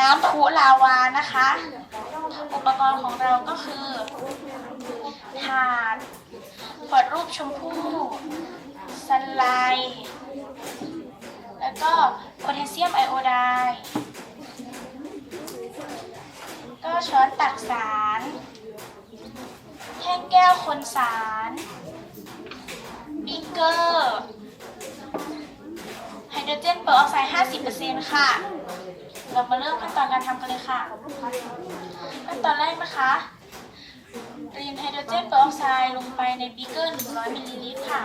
น้ำพุลาวานะคะ อุปกรณ์ของเราก็คือถาดขวดรูปชมพู่สไลด์แล้วก็โพแทสเซียมไอโอไดก็ช้อนตักสารแท่งแก้วคนสารบีเกอร์ไฮโดรเจนเปอร์ออกไซด์ 50%ค่ะ เรามาเริ่มขั้นตอนการทำกันเลยค่ะ ขั้นตอนแรกนะคะเรียนไฮโดรเจนเปอร์ออกไซด์ลงไปในบีเกอร์ 100 มิลลิลิตรค่ะ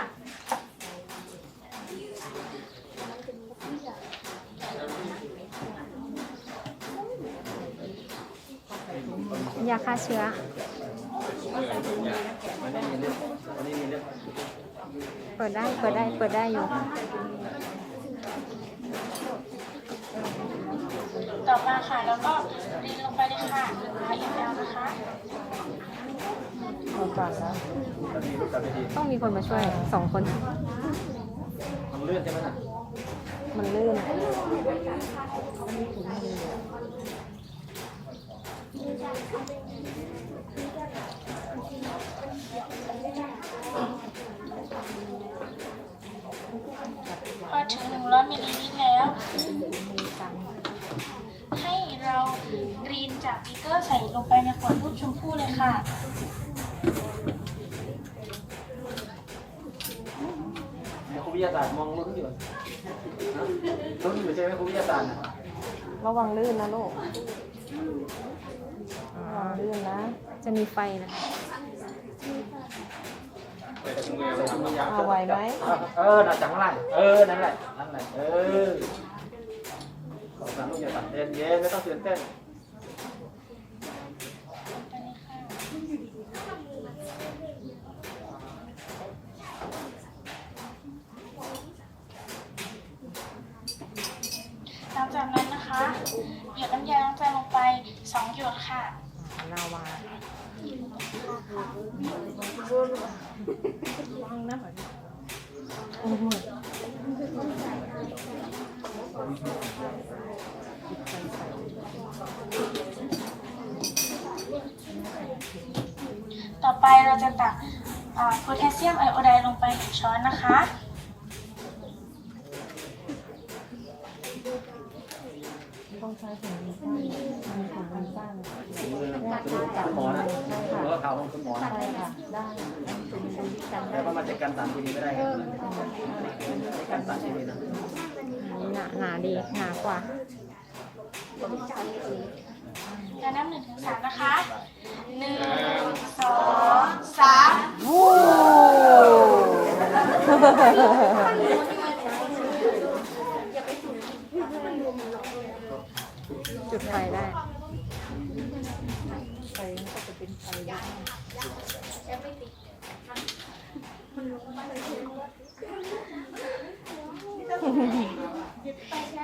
ยาฆ่าเชื้อ เปิดได้ เปิดได้ เปิดได้อยู่ ต่อมาค่ะ แล้วก็รีนลงไปเลยค่ะ100 ml นะคะต้องมีคนมาช่วยสองคน มันเลื่อนใช่ไหมน่ะมันลื่นพอถึง100มิลลิลิตรแล้วให้เรารีน จากบีเกอร์ใส่ลงไปในขวดรูปชมพู่เลยค่ะ ครูวิทยาศาสตร์มองลุ้นอยู่นะลุ้นอยู่ใช่ไหมครูวิทยาศาสตร์น่ะระวังลื่นนะลูกระวังลื่นนะ จะมีไฟนะ เอาไหวไหม เออน่ะจังไรเออ นั่นแหละ นั่นแหละ เออขอสารลูกอย่าตัดเย็นเย็นไม่ต้องตื่นเต้น หลังจากนั้นนะคะ หยดน้ำยาล้างจานลงไป2หยดค่ะ ลาวาวังนะโอ้โหใส่ ต่อไปเราจะตักโพแทสเซียมไอโอไดลงไปหนึ่งช้อนนะคะ ต้องใช้ถุงมือสร้างมีถุงมือสร้างมือนะคุณหมอนะหรือว่าข่าวของคุณหมอนะใช่ค่ะได้ถุงมือกันแต่ว่ามันจะกันสารเคมีไม่ได้ครับกันสารเคมีนะหนาหนาดีหนากว่าการนับหนึ่งถึงสามนะคะหนึ่ง จุดไฟได้ไฟมันจะเป็นไฟ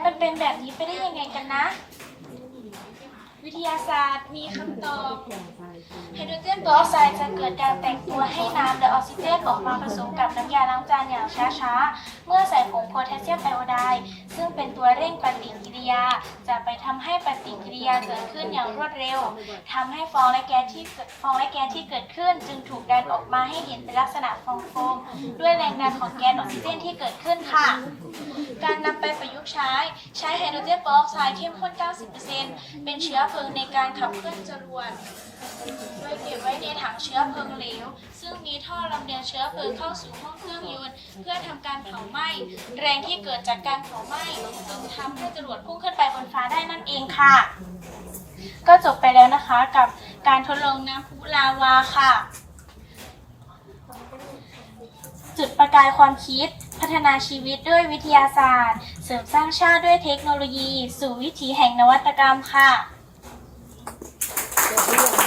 มันเป็นแบบนี้ไปได้ยังไงกันนะ วิทยาศาสตร์มีคำตอบไฮโดรเจนเปอร์ออกไซด์จะเกิดการแตกตัวให้น้ำและออกซิเจนออกมาผสมกับน้ำยาล้างจานอย่างช้าๆ เมื่อใส่ผงโพแทสเซียมไอโอไดด์ซึ่งเป็นตัวเร่งปฏิกิริยา จะไปทำให้ปฏิกิริยาเกิดขึ้นอย่างรวดเร็วทำให้ฟองและแก๊สที่ฟองและแก๊สที่เกิดขึ้น จึงถูกดันออกมาให้เห็นเป็นลักษณะฟองโฟมด้วยแรงดันของแก๊สออกซิเจนที่เกิดขึ้นค่ะ การนำไปประยุกต์ใช้ ใช้ไฮโดรเจนเปอร์ออกไซด์เข้มข้น 90%เป็นเชื้อลิงในการขับเคลื่อนจรวดโดยเก็บไว้ในถังเชื้อเพลิงเหลว ซึ่งมีท่อลำเลียงเชื้อเพลิงเข้าสู่ห้องเครื่องยนต์เพื่อทำการเผาไหม้ แรงที่เกิดจากการเผาไหม้จึงทำให้จรวดพุ่งขึ้นไปบนฟ้าได้นั่นเองค่ะ ก็จบไปแล้วนะคะกับการทดลองน้ำพุลาวาค่ะ จุดประกายความคิด พัฒนาชีวิตด้วยวิทยาศาสตร์ เสริมสร้างชาติด้วยเทคโนโลยี สู่วิถีแห่งนวัตกรรมค่ะ Hallelujah.